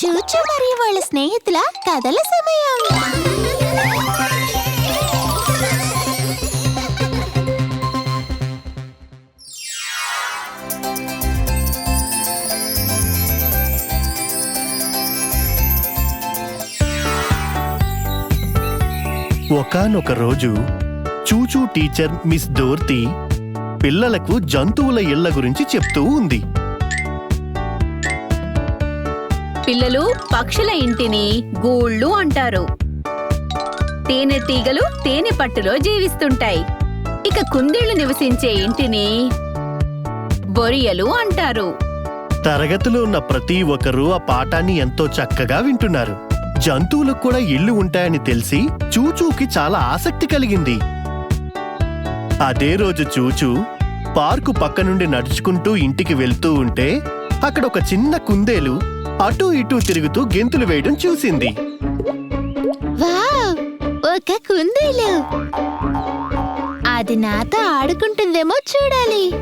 చూచు మరియు వాళ్ళ స్నేహితుల కథల సమయం. ఒకానొక రోజు చూచూ టీచర్ మిస్ డోర్తి పిల్లలకు జంతువుల ఇళ్ళ గురించి చెప్తూ ఉంది. పిల్లలు పక్షుల ఇంటిని గూళ్ళు అంటారు. తేనెటీగలు తేనె పట్టులో జీవిస్తుంటాయి. ఇక కుందేళ్ళు నివసించే ఇంటిని బొరియలు అంటారు. తరగతిలో ఉన్న ప్రతి ఒక్కరూ ఆ పాఠాన్ని ఎంతో చక్కగా వింటున్నారు. జంతువులకు కూడా ఇళ్ళు ఉంటాయని తెలిసి చూచూకి చాలా ఆసక్తి కలిగింది. అదే రోజు చూచూ పార్కు పక్క నుండి నడుచుకుంటూ ఇంటికి వెళ్తూ ఉంటే అక్కడ ఒక చిన్న కుందేలు అటూ ఇటూ తిరుగుతూ గెంతులు వేయడం చూసింది. ఒక కుందేలు. అది నాతో ఆడుకుంటుందేమో చూడాలి.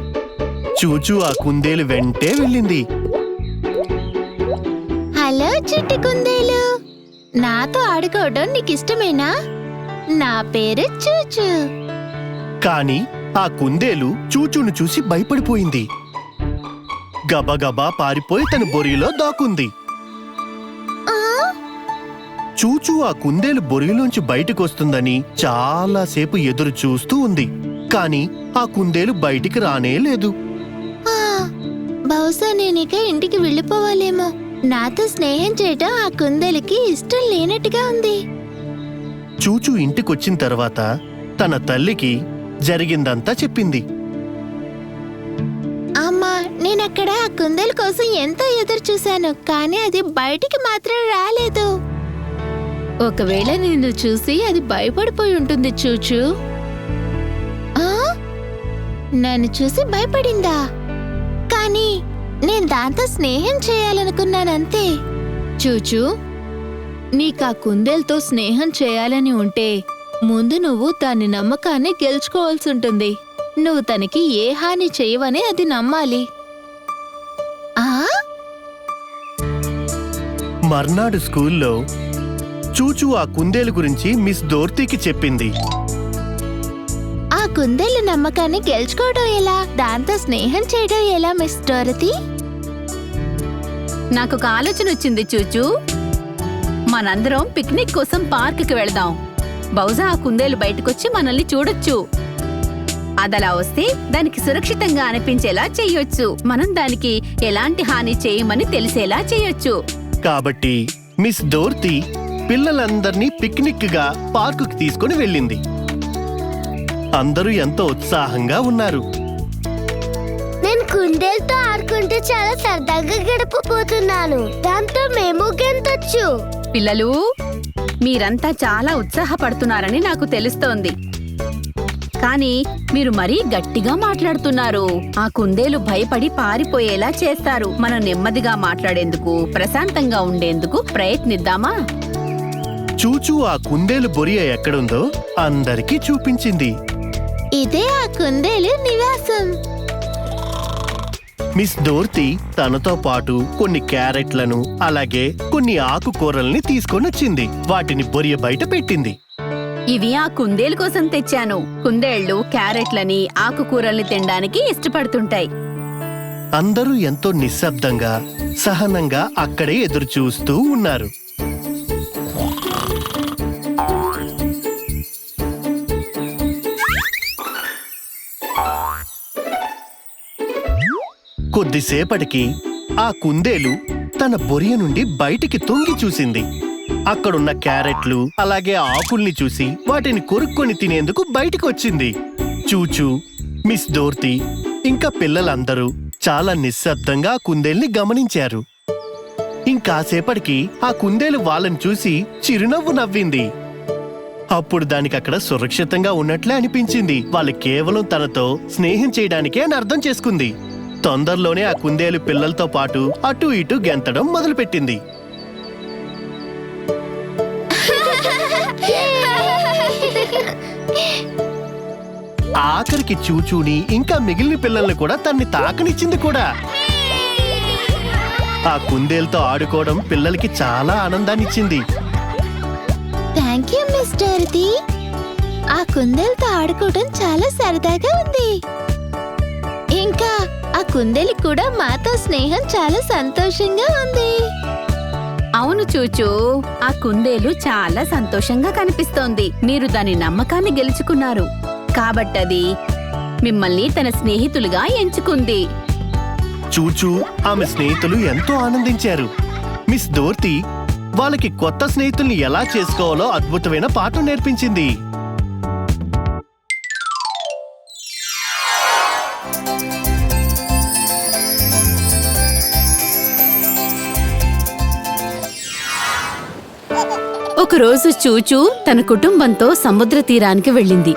చూచూ ఆ కుందేలు వెంటే వెళ్ళింది. హలో చిట్టి కుందేలు. నాతో ఆడుకోవడం నీకు ఇష్టమేనా నా పేరు చూచు. కాని ఆ కుందేలు చూచూను చూసి భయపడిపోయింది. గబగబా పారిపోయి తన బొరిలో దాక్కుంది. ఆ, చూచూ ఆ కుందేలు బొరిలోంచి బయటకొస్తుందని చాలాసేపు ఎదురు చూస్తూ ఉంది. కాని ఆ కుందేలు బయటికి రానే లేదు. బహుశా నేనిక ఇంటికి వెళ్ళిపోవాలేమో. నాతో స్నేహం చేయటం ఆ కుందేలుకి ఇష్టం లేనట్టుగా ఉంది. చూచూ ఇంటికొచ్చిన తర్వాత తన తల్లికి జరిగిందంతా చెప్పింది. అమ్మా నేనక్కడ ఆ కుందేలు కోసం ఎంతో ఎదురు చూశాను కానీ అది బయటికి మాత్రం రాలేదు. ఒకవేళ నిన్ను చూసి అది భయపడిపోయి ఉంటుంది చూచు. ఆ? నన్ను చూసి భయపడిందా? కానీ నేను దాంతో స్నేహం చేయాలనుకున్నానంతే. చూచు నీకు ఆ కుందేలతో స్నేహం చేయాలని ఉంటే ముందు నువ్వు దాని నమ్మకాన్ని గెలుచుకోవాల్సి ఉంటుంది. నువ్వు తనకి ఏ హాని చేయవని అది నమ్మాలి. మర్నాడు స్కూల్లో చూచూ ఆ కుందేలు గురించి మిస్ దోర్తికి చెప్పింది. ఆ కుందేలు నమ్మకాన్ని గెలుచుకోవడం ఎలా? దాంతో స్నేహం చేయడం ఎలా మిస్ డోరతి నాకు ఒక ఆలోచన వచ్చింది చూచూ. మనందరం పిక్నిక్ కోసం పార్కుకి వెళదాం. బహుశా ఆ కుందేలు బయటకొచ్చి మనల్ని చూడొచ్చు. అదలా వస్తే దానికి సురక్షితంగా అనిపించేలా చెయ్యొచ్చు మనం దానికి ఎలాంటి హాని చేయమని తెలిసేలా చెయ్యొచ్చు కాబట్టి మిస్ డోర్తి పిల్లలందర్నీ పిక్నిక్గా పార్కుకి తీసుకుని వెళ్ళింది. అందరూ ఎంతో ఉత్సాహంగా ఉన్నారు. నేను కుందేలతో ఆడుకుంటే చాలా సరదాగా గడిపిపోతున్నాను దాంతో మేము గెంతొచ్చు. పిల్లలు మీరంతా చాలా ఉత్సాహపడుతున్నారని నాకు తెలుస్తోంది. కానీ మీరు మరీ గట్టిగా మాట్లాడుతున్నారు. ఆ కుందేలు భయపడి పారిపోయేలా చేస్తారు. మనం నెమ్మదిగా మాట్లాడేందుకు ప్రశాంతంగా ఉండేందుకు ప్రయత్నిద్దామా? చూచూ ఆ కుందేలు బొరియ ఎక్కడుందో అందరికీ చూపించింది. ఇదే ఆ కుందేలు నివాసం. మిస్ డోర్తి తనతో పాటు కొన్ని క్యారెట్లను అలాగే కొన్ని ఆకుకూరల్ని తీసుకొనొచ్చింది. వాటిని బొరియ బయట పెట్టింది. ఇవి ఆ కుందేలు కోసం తెచ్చాను. కుందేళ్ళు క్యారెట్లని ఆకుకూరల్ని తినడానికి ఇష్టపడుతుంటాయి. అందరూ ఎంతో నిశ్శబ్దంగా సహనంగా అక్కడే ఎదురు చూస్తూ ఉన్నారు. కొద్దిసేపటికి ఆ కుందేలు తన బొరియ నుండి బయటికి తొంగి చూసింది. అక్కడున్న క్యారెట్లు అలాగే ఆకుల్ని చూసి వాటిని కొరుక్కొని తినేందుకు బయటికి వచ్చింది. చూచూ మిస్ దోర్తి ఇంకా పిల్లలందరూ చాలా నిశ్శబ్దంగా కుందేల్ని గమనించారు. ఇంకాసేపటికి ఆ కుందేలు వాళ్ళని చూసి చిరునవ్వు నవ్వింది. అప్పుడు దానికి అక్కడ సురక్షితంగా ఉన్నట్లే అనిపించింది. వాళ్ళు కేవలం తనతో స్నేహం చేయడానికే అని అర్థం చేసుకుంది. తొందరలోనే ఆ కుందేలు పిల్లలతో పాటు అటు ఇటు గెంతడం మొదలుపెట్టింది. ఆఖరికి చూచూని ఇంకా మిగిలిన పిల్లల్ని కూడా తన్ని తాకనిచ్చింది కూడా. ఆ కుందేలుతో ఆడుకోవడం పిల్లలకి చాలా ఆనందాన్నిచ్చింది. థ్యాంక్ యూ మిస్టర్ ఆ కుందేలుతో ఆడుకోవడం చాలా సరదాగా ఉంది. ఆ కుందేలికి కూడా మాతో స్నేహం చాలా సంతోషంగా ఉంది. అవును చూచూ ఆ కుందేలు చాలా సంతోషంగా కనిపిస్తోంది. మీరు దాని నమ్మకాన్ని గెలుచుకున్నారు. కాబట్టది మిమ్మల్ని తన స్నేహితులుగా ఎంచుకుంది. చూచూ ఆమె స్నేహితులు ఎంతో ఆనందించారు. మిస్ దోర్తి వాళ్ళకి కొత్త స్నేహితుల్ని ఎలా చేసుకోవాలో అద్భుతమైన పాఠం నేర్పించింది. ఒకరోజు చూచూ తన కుటుంబంతో సముద్ర తీరానికి వెళ్ళింది.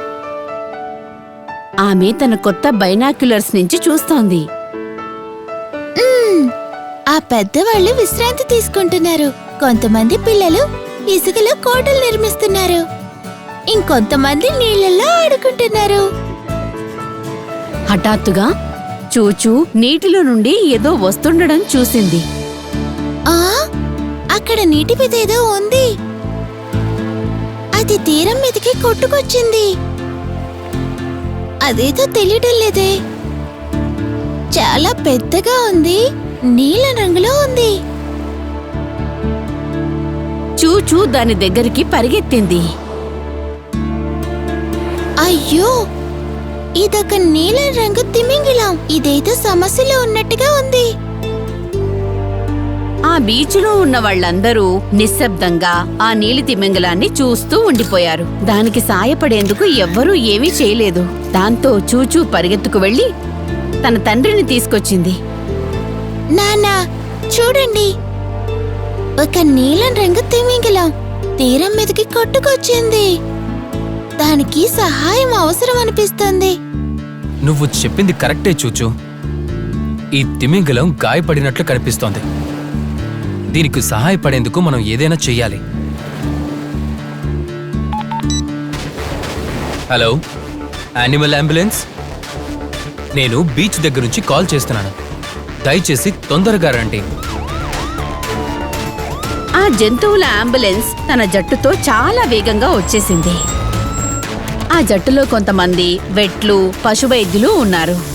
ఆమె తన కొత్త బైనాక్యులర్స్ నుంచి చూస్తోంది. ఆ పెద్దవాళ్ళు విశ్రాంతి తీసుకుంటున్నారు. కొంతమంది పిల్లలు ఇసుకలో కోటలు నిర్మిస్తున్నారు. ఇంకొంతమంది నీళ్ళల్లో ఆడుకుంటున్నారు. హఠాత్తుగా చూచూ నీటిలో నుండి ఏదో వస్తుండడం చూసింది. ఆ? అక్కడ నీటి మీద ఏదో ఉంది. అది తీరం మీదకి కొట్టుకొచ్చింది. అదేదో తెలియడం లేదే. చాలా పెద్దగా ఉంది. నీల రంగులో ఉంది. చూచూ దాని దగ్గరికి పరిగెత్తింది. అయ్యో! ఇదొక నీలం రంగు తిమింగిలం. ఇదేదో సమస్యలో ఉన్నట్టుగా ఉంది. ఆ బీచ్లో ఉన్న వాళ్ళందరూ నిశ్శబ్దంగా ఆ నీలి తిమింగలాన్ని చూస్తూ ఉండిపోయారు. దానికి సాయపడేందుకు ఎవ్వరూ ఏమీ చేయలేదు. దాంతో చూచూ పరిగెత్తుకు వెళ్ళి తన తండ్రిని తీసుకొచ్చింది. నానా చూడండి. ఒక నీలం రంగు తిమింగిలం తీరం మీదకి కొట్టుకొచ్చింది. దానికి సహాయం అవసరం అనిపిస్తుంది. నువ్వు చెప్పింది కరెక్టే చూచు. ఈ తిమింగలం గాయపడినట్లు కనిపిస్తోంది. దీనికి సహాయపడేందుకు మనం ఏదైనా చెయ్యాలి. హలో యానిమల్ అంబులెన్స్ నేను బీచ్ దగ్గర నుంచి కాల్ చేస్తున్నాను. దయచేసి తొందరగా రండి. ఆ జంతువుల అంబులెన్స్ తన జట్టుతో చాలా వేగంగా వచ్చేసింది. ఆ జట్టులో కొంతమంది వెట్లు పశువైద్యులు ఉన్నారు.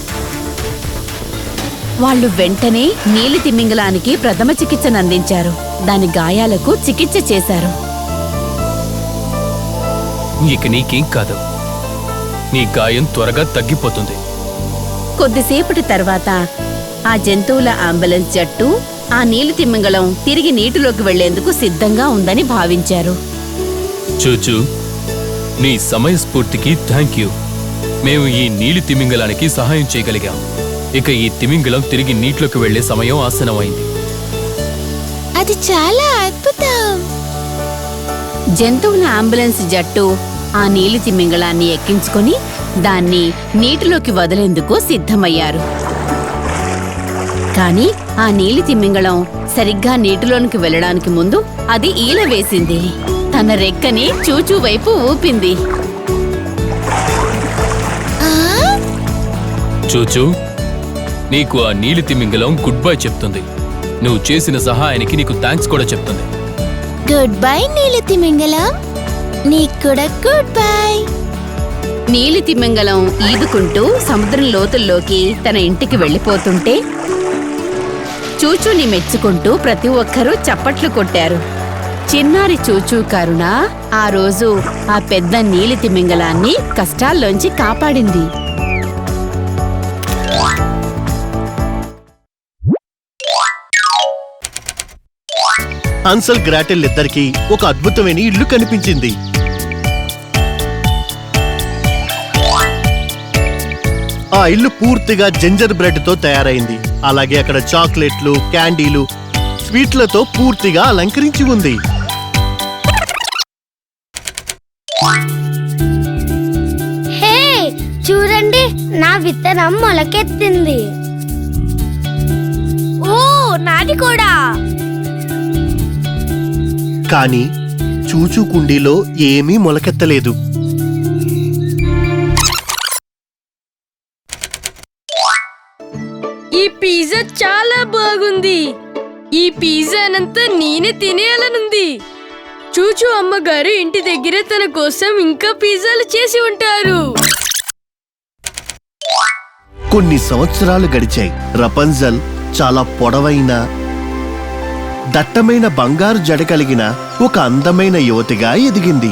వాళ్ళు వెంటనే నీలి తిమింగలానికి ప్రథమ చికిత్సను అందించారు. దాని గాయాలకు చికిత్స చేశారు. ఇక నీకేం కాదు. నీ గాయం త్వరగా తగ్గిపోతుంది. కొద్దిసేపటి తర్వాత ఆ జంతువుల అంబులెన్స్ జట్టు ఆ నీలి తిమింగలం తిరిగి నీటిలోకి వెళ్ళేందుకు సిద్ధంగా ఉందని భావించారు. చూచు నీ సమయస్ఫూర్తికి థ్యాంక్ యూ. మేము ఈ నీలి తిమింగలానికి సహాయం చేయగలిగాం. ఇక ఈ తిమింగలం తిరిగి నీటిలోకి వెళ్ళే సమయం ఆసనమైంది. అది చాలా అద్భుతం. జంతువుల అంబులెన్స్ జట్టు ఆ నీలి తిమింగళాన్ని ఎక్కించుకొని దాన్ని నీటిలోకి వదిలేందుకు సిద్ధమయ్యారు. కాని ఆ నీలి తిమింగళం సరిగ్గా నీటిలోనికి వెళ్ళడానికి ముందు అది ఈల వేసింది. తన రెక్కని చూచూ వైపు ఊపింది. చూచు నీకు ఆ నీలి తిమింగలం గుడ్ బై చెప్తుంది. నువ్వు చేసిన సహాయానికి నీకు థ్యాంక్స్ కూడా చెప్తుంది. గుడ్ బై నీలి తిమింగలం నీకు కూడా గుడ్ బై. నీలి తిమింగలం ఈదుకుంటూ సముద్రం లోతుల్లోకి తన ఇంటికి వెళ్ళిపోతుంటే చూచూని మెచ్చుకుంటూ ప్రతి ఒక్కరూ చప్పట్లు కొట్టారు. చిన్నారి చూచూ కరుణ ఆ రోజు ఆ పెద్ద నీలి తిమింగలాన్ని కష్టాల్లోంచి కాపాడింది. హన్సల్ గ్రాటెల్ ఇద్దరికి ఒక అద్భుతమైన ఇల్లు కనిపించింది. ఆ ఇల్లు పూర్తిగా జింజర్ బ్రెడ్తో తయారైంది. అలాగే అక్కడ చాక్లెట్లు క్యాండీలు స్వీట్లతో పూర్తిగా అలంకరించి ఉంది. హే చూడండి నా విత్తనం మొలకెత్తింది. ఓ నాది కూడా. కానీ చూచూ కుండీలో ఏమీ మొలకెత్తలేదు. ఈ పిజ్జా చాలా బాగుంది. ఈ పిజ్జానంతా నేనే తినేయాలనుంది. చూచు అమ్మగారు ఇంటి దగ్గర తన కోసం ఇంకా పిజ్జాలు చేసి ఉంటారు. కొన్ని సంవత్సరాలు గడిచాయి. రపంజల్ చాలా పొడవైన దట్టమైన బంగారు జడ కలిగిన ఒక అందమైన యువతిగా ఎదిగింది.